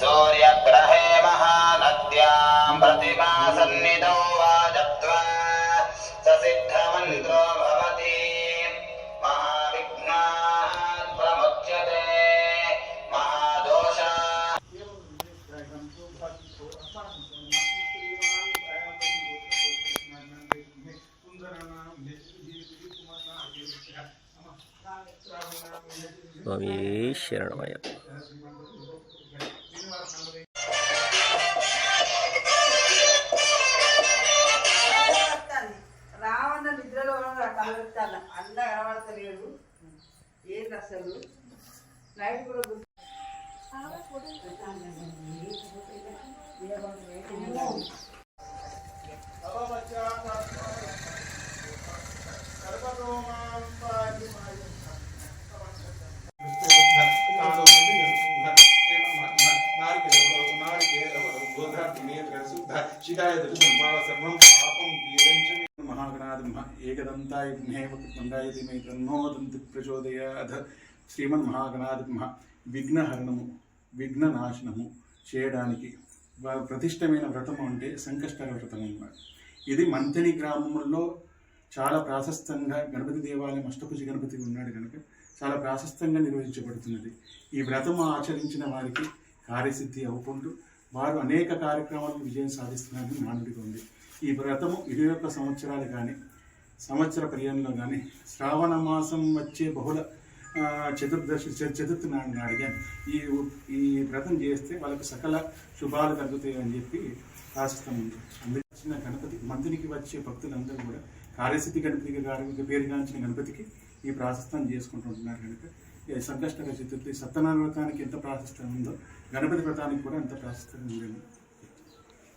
सूर्यग्रहे महानद्याम् प्रतिमा सन्नितो वाजत्वा स सिद्धमन्त्रो भवति भविष्यणम् రావణ నిద్రలో కలగొట్టాల అంద కనబడతలేడు. ఏంటి అసలు? నైట్ కూడా గుర్తు- ఏకదంతాయ విఘ్నేవ మందాయ ధీమై తన్నోదంతి ప్రచోదయాధ శ్రీమన్ మహాగణాధిప విఘ్నహరణము విఘ్న నాశనము చేయడానికి ప్రతిష్టమైన వ్రతము అంటే సంకష్టర వ్రతం అన్నమాట. ఇది మంతని గ్రామంలో చాలా ప్రాశస్తంగా గణపతి దేవాలయం అష్టభుజ గణపతి ఉన్నాడు కనుక చాలా ప్రాశస్తంగా నిర్వహించబడుతున్నది. ఈ వ్రతము ఆచరించిన వారికి కార్యసిద్ధి అవుకుంటూ వారు అనేక కార్యక్రమాలకు విజయం సాధిస్తున్నారని నానుడిగా ఉంది. ఈ వ్రతము ఇరవై ఒక్క సంవత్సరాలు కానీ సంవత్సర పర్యంలో కానీ శ్రావణ మాసం వచ్చే బహుళ ఆ, చతుర్దశి చతుర్థి నాడు నాడుగా ఈ ఈ వ్రతం చేస్తే వాళ్ళకి సకల శుభాలు కలుగుతాయి అని చెప్పి ఆశిస్తామండి అందుకే వచ్చిన గణపతి మందిరికి వచ్చే భక్తులందరూ కూడా కార్యసిద్ధి గణపతికి గారి పేరుగాంచిన గణపతికి ఈ ప్రాశస్తం చేసుకుంటుంటున్నారు కనుక సంకష్టక చతుర్థి సత్యనారాయణ వ్రతానికి ఎంత ప్రాశస్తం ఉందో గణపతి వ్రతానికి కూడా ఎంత ప్రాశస్తం ఉంది.